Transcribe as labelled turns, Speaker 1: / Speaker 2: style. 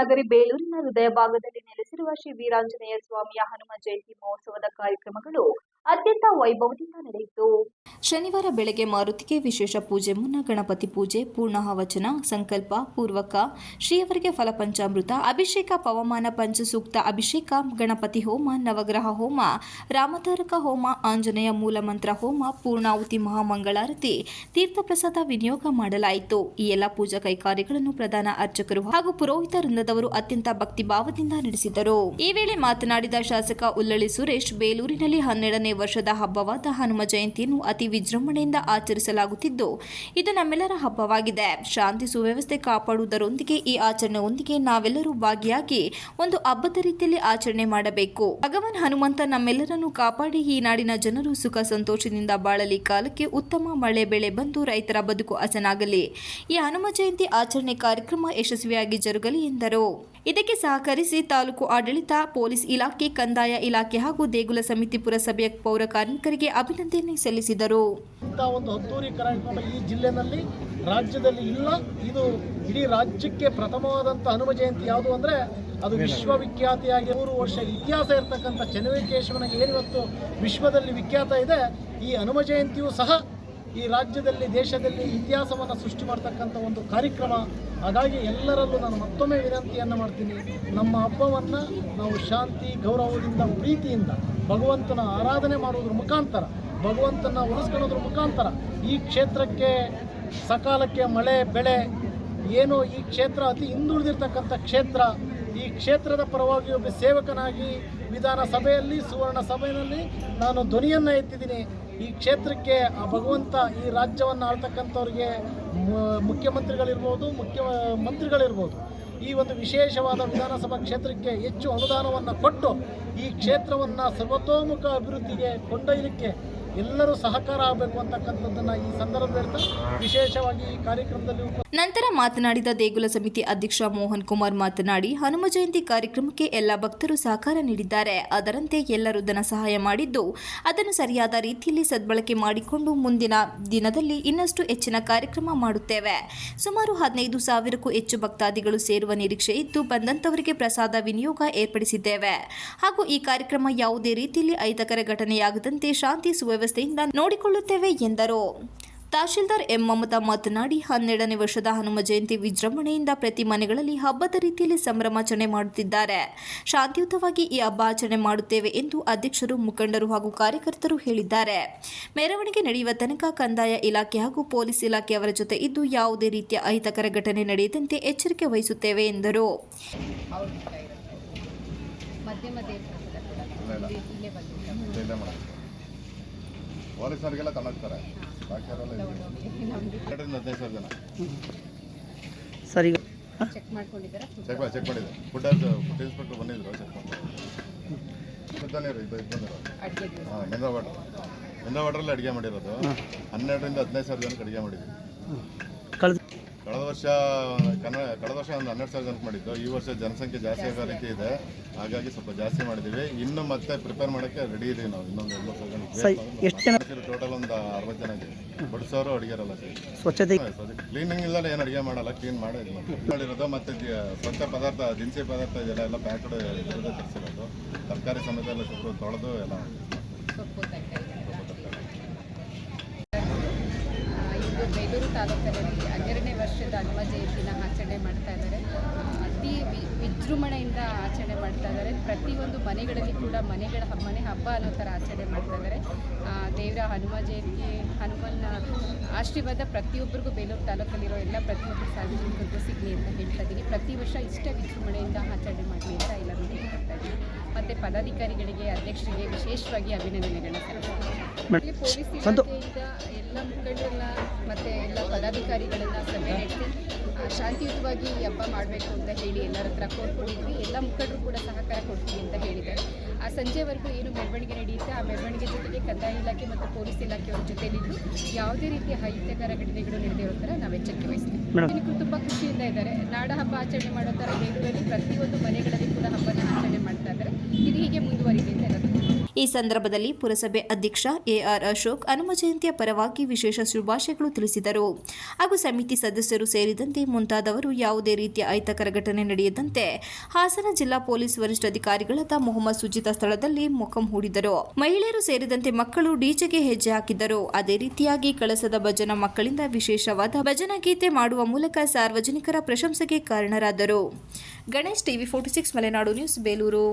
Speaker 1: ನಗರಿ ಬೇಲೂರಿನ ಹೃದಯ ಭಾಗದಲ್ಲಿ ನೆಲೆಸಿರುವ ಶ್ರೀ ವೀರಾಂಜನೇಯ ಸ್ವಾಮಿಯ ಹನುಮ ಜಯಂತಿ ಮಹೋತ್ಸವದ ಕಾರ್ಯಕ್ರಮಗಳು ಅತ್ಯಂತ ವೈಭವದಿಂದ ನಡೆಯಿತು. ಶನಿವಾರ ಬೆಳಗ್ಗೆ ಮಾರುತಿಗೆ ವಿಶೇಷ ಪೂಜೆ ಮುನ್ನ ಗಣಪತಿ ಪೂಜೆ, ಪೂರ್ಣಾಹವಚನ, ಸಂಕಲ್ಪ, ಪೂರ್ವಕ, ಶ್ರೀಯವರಿಗೆ ಫಲಪಂಚಾಮೃತ, ಅಭಿಷೇಕ, ಪವಮಾನ, ಪಂಚಸೂಕ್ತ ಅಭಿಷೇಕ, ಗಣಪತಿ ಹೋಮ, ನವಗ್ರಹ ಹೋಮ, ರಾಮತಾರಕ ಹೋಮ, ಆಂಜನೇಯ ಮೂಲಮಂತ್ರ ಹೋಮ, ಪೂರ್ಣಾಹುತಿ ಮಹಾಮಂಗಳಾರತಿ, ತೀರ್ಥಪ್ರಸಾದ ವಿನಿಯೋಗ ಮಾಡಲಾಯಿತು. ಈ ಎಲ್ಲ ಪೂಜಾ ಕೈಕಾರ್ಯಗಳನ್ನು ಪ್ರಧಾನ ಅರ್ಚಕರು ಹಾಗೂ ಪುರೋಹಿತ ವೃಂದದವರು ಅತ್ಯಂತ ಭಕ್ತಿಭಾವದಿಂದ ನಡೆಸಿದರು. ಈ ವೇಳೆ ಮಾತನಾಡಿದ ಶಾಸಕ ಉಲ್ಲಳಿ ಸುರೇಶ್, ಬೇಲೂರಿನಲ್ಲಿ ಹನ್ನೆರಡನೇ ವರ್ಷದ ಹಬ್ಬವಾದ ಹನುಮ ಜಯಂತಿಯನ್ನು ಅತಿ ವಿಜೃಂಭಣೆಯಿಂದ ಆಚರಿಸಲಾಗುತ್ತಿದ್ದು, ಇದು ನಮ್ಮೆಲ್ಲರ ಹಬ್ಬವಾಗಿದೆ. ಶಾಂತಿ ಸುವ್ಯವಸ್ಥೆ ಕಾಪಾಡುವುದರೊಂದಿಗೆ ಈ ಆಚರಣೆಯೊಂದಿಗೆ ನಾವೆಲ್ಲರೂ ಭಾಗಿಯಾಗಿ ಒಂದು ಹಬ್ಬದ ರೀತಿಯಲ್ಲಿ ಆಚರಣೆ ಮಾಡಬೇಕು. ಭಗವಾನ್ ಹನುಮಂತ ನಮ್ಮೆಲ್ಲರನ್ನು ಕಾಪಾಡಿ ಈ ನಾಡಿನ ಜನರು ಸುಖ ಸಂತೋಷದಿಂದ ಬಾಳಲಿ. ಕಾಲಕ್ಕೆ ಉತ್ತಮ ಮಳೆ ಬೆಳೆ ಬಂದು ರೈತರ ಬದುಕು ಹಸನಾಗಲಿ. ಈ ಹನುಮ ಜಯಂತಿ ಆಚರಣೆ ಕಾರ್ಯಕ್ರಮ ಯಶಸ್ವಿಯಾಗಿ ಜರುಗಲಿ ಎಂದರು. ಇದಕ್ಕೆ ಸಹಕರಿಸಿ ತಾಲೂಕು ಆಡಳಿತ, ಪೊಲೀಸ್ ಇಲಾಖೆ, ಕಂದಾಯ ಇಲಾಖೆ ಹಾಗೂ ದೇಗುಲ ಸಮಿತಿ ಪುರಸಭೆಯ ಪೌರ ಕಾರ್ಮಿಕರಿಗೆ ಅಭಿನಂದನೆ ಸಲ್ಲಿಸಿದರು.
Speaker 2: ಒಂದು ಹತ್ತೂರಿ ಕಾರ್ಯಕ್ರಮ ಈ ಜಿಲ್ಲೆನಲ್ಲಿ ರಾಜ್ಯದಲ್ಲಿ ಇಲ್ಲ. ಇದು ಇಡೀ ರಾಜ್ಯಕ್ಕೆ ಪ್ರಥಮವಾದಂಥ ಹನುಮ ಜಯಂತಿ ಯಾವುದು ಅಂದರೆ ಅದು ವಿಶ್ವವಿಖ್ಯಾತಿಯಾಗಿ ಮೂರು ವರ್ಷ ಇತಿಹಾಸ ಇರತಕ್ಕಂಥ ಏನು ಏನಿವತ್ತು ವಿಶ್ವದಲ್ಲಿ ವಿಖ್ಯಾತ ಇದೆ. ಈ ಹನುಮ ಜಯಂತಿಯೂ ಸಹ ಈ ರಾಜ್ಯದಲ್ಲಿ, ದೇಶದಲ್ಲಿ ಇತಿಹಾಸವನ್ನು ಸೃಷ್ಟಿ ಮಾಡ್ತಕ್ಕಂಥ ಒಂದು ಕಾರ್ಯಕ್ರಮ. ಹಾಗಾಗಿ ಎಲ್ಲರಲ್ಲೂ ನಾನು ಮತ್ತೊಮ್ಮೆ ವಿನಂತಿಯನ್ನು ಮಾಡ್ತೀನಿ. ನಮ್ಮ ಹಬ್ಬವನ್ನು ನಾವು ಶಾಂತಿ, ಗೌರವದಿಂದ, ಪ್ರೀತಿಯಿಂದ, ಭಗವಂತನ ಆರಾಧನೆ ಮಾಡುವುದ್ರ ಮುಖಾಂತರ, ಭಗವಂತನ ಉಳಿಸ್ಕೊಳ್ಳೋದ್ರ ಮುಖಾಂತರ ಈ ಕ್ಷೇತ್ರಕ್ಕೆ ಸಕಾಲಕ್ಕೆ ಮಳೆ, ಬೆಳೆ, ಏನು ಈ ಕ್ಷೇತ್ರ ಅತಿ ಹಿಂದುಳಿದಿರ್ತಕ್ಕಂಥ ಕ್ಷೇತ್ರ, ಈ ಕ್ಷೇತ್ರದ ಪರವಾಗಿ ಒಬ್ಬ ಸೇವಕನಾಗಿ ವಿಧಾನಸಭೆಯಲ್ಲಿ ಸುವರ್ಣ ಸಭೆಯಲ್ಲಿ ನಾನು ಧ್ವನಿಯನ್ನು ಎತ್ತಿದ್ದೀನಿ. ಈ ಕ್ಷೇತ್ರಕ್ಕೆ ಆ ಭಗವಂತ ಈ ರಾಜ್ಯವನ್ನು ಆಳ್ತಕ್ಕಂಥವ್ರಿಗೆ ಮುಖ್ಯಮಂತ್ರಿಗಳಿರ್ಬೋದು, ಮುಖ್ಯ, ಮಂತ್ರಿಗಳಿರ್ಬೋದು, ಈ ಒಂದು ವಿಶೇಷವಾದ ವಿಧಾನಸಭಾ ಕ್ಷೇತ್ರಕ್ಕೆ ಹೆಚ್ಚು ಅನುದಾನವನ್ನು ಕೊಟ್ಟು ಈ ಕ್ಷೇತ್ರವನ್ನು ಸರ್ವತೋಮುಖ ಅಭಿವೃದ್ಧಿಗೆ ಕೊಂಡೊಯ್ಯಲಿಕ್ಕೆ ಎಲ್ಲರೂ ಸಹಕಾರ ಆಗಬೇಕು ಅಂತಕ್ಕಂಥದ್ದನ್ನು ಈ ಸಂದರ್ಭದಲ್ಲಿ ವಿಶೇಷವಾಗಿ ಈ ಕಾರ್ಯಕ್ರಮದಲ್ಲಿ
Speaker 1: ನಂತರ ಮಾತನಾಡಿದ ದೇಗುಲ ಸಮಿತಿ ಅಧ್ಯಕ್ಷ ಮೋಹನ್ ಕುಮಾರ್ ಮಾತನಾಡಿ, ಹನುಮ ಜಯಂತಿ ಕಾರ್ಯಕ್ರಮಕ್ಕೆ ಎಲ್ಲ ಭಕ್ತರು ಸಹಕಾರ ನೀಡಿದ್ದಾರೆ. ಅದರಂತೆ ಎಲ್ಲರೂ ಧನ ಸಹಾಯ ಮಾಡಿದ್ದು, ಅದನ್ನು ಸರಿಯಾದ ರೀತಿಯಲ್ಲಿ ಸದ್ಬಳಕೆ ಮಾಡಿಕೊಂಡು ಮುಂದಿನ ದಿನದಲ್ಲಿ ಇನ್ನಷ್ಟು ಹೆಚ್ಚಿನ ಕಾರ್ಯಕ್ರಮ ಮಾಡುತ್ತೇವೆ. ಸುಮಾರು ಹದಿನೈದು ಸಾವಿರಕ್ಕೂ ಹೆಚ್ಚು ಭಕ್ತಾದಿಗಳು ಸೇರುವ ನಿರೀಕ್ಷೆ ಇದ್ದು, ಬಂದಂತವರಿಗೆ ಪ್ರಸಾದ ವಿನಿಯೋಗ ಏರ್ಪಡಿಸಿದ್ದೇವೆ. ಹಾಗೂ ಈ ಕಾರ್ಯಕ್ರಮ ಯಾವುದೇ ರೀತಿಯಲ್ಲಿ ಅಹಿತಕರ ಘಟನೆಯಾಗದಂತೆ ಶಾಂತಿ ಸುವ್ಯವಸ್ಥೆಯಿಂದ ನೋಡಿಕೊಳ್ಳುತ್ತೇವೆ ಎಂದರು. ತಹಶೀಲ್ದಾರ್ ಎಂ ಮಮತಾ ಮಾತನಾಡಿ, ಹನ್ನೆರಡನೇ ವರ್ಷದ ಹನುಮ ಜಯಂತಿ ವಿಜೃಂಭಣೆಯಿಂದ ಪ್ರತಿ ಮನೆಗಳಲ್ಲಿ ಹಬ್ಬದ ರೀತಿಯಲ್ಲಿ ಸಂಭ್ರಮಾಚರಣೆ ಮಾಡುತ್ತಿದ್ದಾರೆ. ಶಾಂತಿಯುತವಾಗಿ ಈ ಹಬ್ಬ ಆಚರಣೆ ಮಾಡುತ್ತೇವೆ ಎಂದು ಅಧ್ಯಕ್ಷರು, ಮುಖಂಡರು ಹಾಗೂ ಕಾರ್ಯಕರ್ತರು ಹೇಳಿದ್ದಾರೆ. ಮೆರವಣಿಗೆ ನಡೆಯುವ ತನಕ ಕಂದಾಯ ಇಲಾಖೆ ಹಾಗೂ ಪೊಲೀಸ್ ಇಲಾಖೆಯವರ ಜೊತೆ ಇದ್ದು ಯಾವುದೇ ರೀತಿಯ ಅಹಿತಕರ ಘಟನೆ ನಡೆಯದಂತೆ ಎಚ್ಚರಿಕೆ ವಹಿಸುತ್ತೇವೆ ಎಂದರು.
Speaker 3: ಮಧ್ಯೆ ಮಧ್ಯೆ
Speaker 4: ಇಲ್ಲ, ಪೊಲೀಸರಿಗೆಲ್ಲ ತಗೊಂಡೋಗ್ತಾರೆ ಹದಿನೈದು ಸಾವಿರ ಜನ.
Speaker 5: ಸರಿ.
Speaker 3: ಚೆಕ್ ಮಾಡ್ಕೊಂಡಿದ್ದಾರೆ?
Speaker 4: ಚೆಕ್ ಮಾಡಿ ಚೆಕ್ ಮಾಡಿದೆ ಫುಡ್ ಇನ್ಸ್ಪೆಕ್ಟರ್ ಬಂದಿದ್ರು ಚೆಕ್ ಹಾಂ ವಾಟರ್ ವಾಟ್ರಲ್ಲಿ ಅಡುಗೆ ಮಾಡಿರೋದು. ಹನ್ನೆರಡರಿಂದ ಹದಿನೈದು ಸಾವಿರ ಜನಕ್ಕೆ ಅಡುಗೆ ಮಾಡಿದ್ವಿ ವರ್ಷ ಕನ್ನಡ ಕಳೆದ ವರ್ಷ ಒಂದು ಹನ್ನೆರಡು ಸಾವಿರ ಜನಕ್ಕೆ ಮಾಡಿದ್ದು. ಈ ವರ್ಷ ಜನಸಂಖ್ಯೆ ಜಾಸ್ತಿ ಆಗೋ ರೀತಿ ಇದೆ. ಹಾಗಾಗಿ ಸ್ವಲ್ಪ ಜಾಸ್ತಿ ಮಾಡಿದ್ದೀವಿ. ಇನ್ನು ಮತ್ತೆ ಪ್ರಿಪೇರ್ ಮಾಡೋಕ್ಕೆ ರೆಡಿ ಇದೆ ನಾವು. ಇನ್ನೊಂದು
Speaker 5: ಎಷ್ಟು ಜನ?
Speaker 4: ಟೋಟಲ್ ಒಂದು ಅರವತ್ತು ಜನ ಇದ್ದೀವಿ. ಬಡಿಸೋರು ಅಡುಗೆರಲ್ಲ ಸರಿ.
Speaker 5: ಸ್ವಚ್ಛತೆ?
Speaker 4: ಕ್ಲೀನಿಂಗ್ ಇಲ್ಲದೆ ಏನು ಅಡುಗೆ ಮಾಡಲ್ಲ. ಕ್ಲೀನ್ ಮಾಡಿ ಇದು ಮಾಡ್ತೀವಿ. ಮಾಡಿರೋದು ಮತ್ತೆ ದಿ- ಸ್ವಚ್ಛ ಪದಾರ್ಥ ದಿನಸಿ ಪದಾರ್ಥ ಇದೆಲ್ಲ ಎಲ್ಲ ಪ್ಯಾಕ್ಡ್ ಇರೋದೇ ತರಿಸಿರೋದು. ತರಕಾರಿ ಸಮೇತ ಎಲ್ಲ ಸ್ವಲ್ಪ ತೊಳೆದು ಎಲ್ಲ.
Speaker 3: ಬೇಲೂರು ತಾಲೂಕಿನಲ್ಲಿ ಹನ್ನೆರಡನೇ ವರ್ಷದ ಹನುಮ ಜಯಂತಿನ ಆಚರಣೆ ಮಾಡ್ತಾ ಇದ್ದಾರೆ. ಅತಿ ವಿಜೃಂಭಣೆಯಿಂದ ಆಚರಣೆ ಮಾಡ್ತಾ ಇದ್ದಾರೆ. ಪ್ರತಿಯೊಂದು ಮನೆಗಳಲ್ಲಿ ಕೂಡ ಮನೆಗಳ ಮನೆ ಹಬ್ಬ ಅನ್ನೋ ಥರ ಆಚರಣೆ ಮಾಡ್ತಾ ಇದ್ದಾರೆ. ದೇವರ ಹನುಮ ಜಯಂತಿ, ಹನುಮನ ಆಶೀರ್ವಾದ ಪ್ರತಿಯೊಬ್ಬರಿಗೂ ಬೇಲೂರು ತಾಲೂಕಲ್ಲಿರೋ ಎಲ್ಲ ಪ್ರತಿಯೊಬ್ಬರು ಸಾರ್ವಜನಿಕರಿಗೂ ಸಿಗಲಿ ಅಂತ ಹೇಳ್ತಾ ಇದ್ದೀನಿ. ಪ್ರತಿ ವರ್ಷ ಇಷ್ಟೇ ವಿಜೃಂಭಣೆಯಿಂದ ಆಚರಣೆ ಮಾಡಲಿ ಅಂತ ಎಲ್ಲರೂ ಹೇಳ್ತಾ ಇದ್ದೀನಿ ಮತ್ತು ಪದಾಧಿಕಾರಿಗಳಿಗೆ ಅಧ್ಯಕ್ಷರಿಗೆ ವಿಶೇಷವಾಗಿ ಅಭಿನಂದನೆಗಳನ್ನ ಸಲ್ಲಿಸ್ತೀನಿ. ಪೊಲೀಸ್ ಇಲಾಖೆಯಿಂದ ಎಲ್ಲ ಮುಖಂಡರನ್ನ ಮತ್ತು ಎಲ್ಲ ಪದಾಧಿಕಾರಿಗಳನ್ನ ಸಭೆ ನಡೆಸಿ ಶಾಂತಿಯುತವಾಗಿ ಈ ಹಬ್ಬ ಮಾಡಬೇಕು ಅಂತ ಹೇಳಿ ಎಲ್ಲರ ಹತ್ರ ಕೋರ್ಕೊಂಡಿದ್ವಿ ಎಲ್ಲ ಮುಖಂಡರು ಕೂಡ ಸಹಕಾರ ಕೊಡ್ತೀವಿ ಅಂತ ಹೇಳಿದ್ದಾರೆ. ಆ ಸಂಜೆವರೆಗೂ ಏನು ಮೆರವಣಿಗೆ ನಡೆಯುತ್ತೆ ಆ ಮೆರವಣಿಗೆ ಜೊತೆಗೆ ಕಂದಾಯ ಇಲಾಖೆ ಮತ್ತು ಪೊಲೀಸ್ ಇಲಾಖೆಯವರ ಜೊತೆಲಿದ್ದು ಯಾವುದೇ ರೀತಿಯ ಅಹಿತಕರ ಘಟನೆಗಳು ನಡೆದಿರೋ ಥರ ನಾವು ಎಚ್ಚರಿಕೆ ವಹಿಸ್ತೀವಿ. ತುಂಬ ಖುಷಿಯಿಂದ ಇದ್ದಾರೆ. ನಾಡ ಹಬ್ಬ ಆಚರಣೆ ಮಾಡೋ ಥರ ಬೇಲೂರಲ್ಲಿ ಪ್ರತಿಯೊಂದು ಮನೆಗಳಲ್ಲಿ ಕೂಡ ಹಬ್ಬನ ಆಚರಣೆ ಮಾಡ್ತಾ ಇದ್ದಾರೆ. ಇದು ಹೀಗೆ ಮುಂದುವರಿದೆ ಅಂತ
Speaker 1: ಈ ಸಂದರ್ಭದಲ್ಲಿ ಪುರಸಭೆ ಅಧ್ಯಕ್ಷ ಎಆರ್ ಅಶೋಕ್ ಹನುಮ ಜಯಂತಿಯ ಪರವಾಗಿ ವಿಶೇಷ ಶುಭಾಶಯಗಳು ತಿಳಿಸಿದರು. ಹಾಗೂ ಸಮಿತಿ ಸದಸ್ಯರು ಸೇರಿದಂತೆ ಮುಂತಾದವರು ಯಾವುದೇ ರೀತಿಯ ಅಹಿತಕರ ಘಟನೆ ನಡೆಯದಂತೆ ಹಾಸನ ಜಿಲ್ಲಾ ಪೊಲೀಸ್ ವರಿಷ್ಠಾಧಿಕಾರಿಗಳಾದ ಮೊಹಮ್ಮದ್ ಸುಜಿತ ಸ್ಥಳದಲ್ಲಿ ಮೊಕಂ ಹೂಡಿದರು. ಮಹಿಳೆಯರು ಸೇರಿದಂತೆ ಮಕ್ಕಳು ಡಿಜೆಗೆ ಹೆಜ್ಜೆ ಹಾಕಿದರು ಅದೇ ರೀತಿಯಾಗಿ ಕಳಸದ ಭಜನಾ ಮಕ್ಕಳಿಂದ ವಿಶೇಷವಾದ ಭಜನಾ ಗೀತೆ ಮಾಡುವ ಮೂಲಕ ಸಾರ್ವಜನಿಕರ ಪ್ರಶಂಸೆಗೆ ಕಾರಣರಾದರು. Ganesh TV forty six Malenadu news, Belur.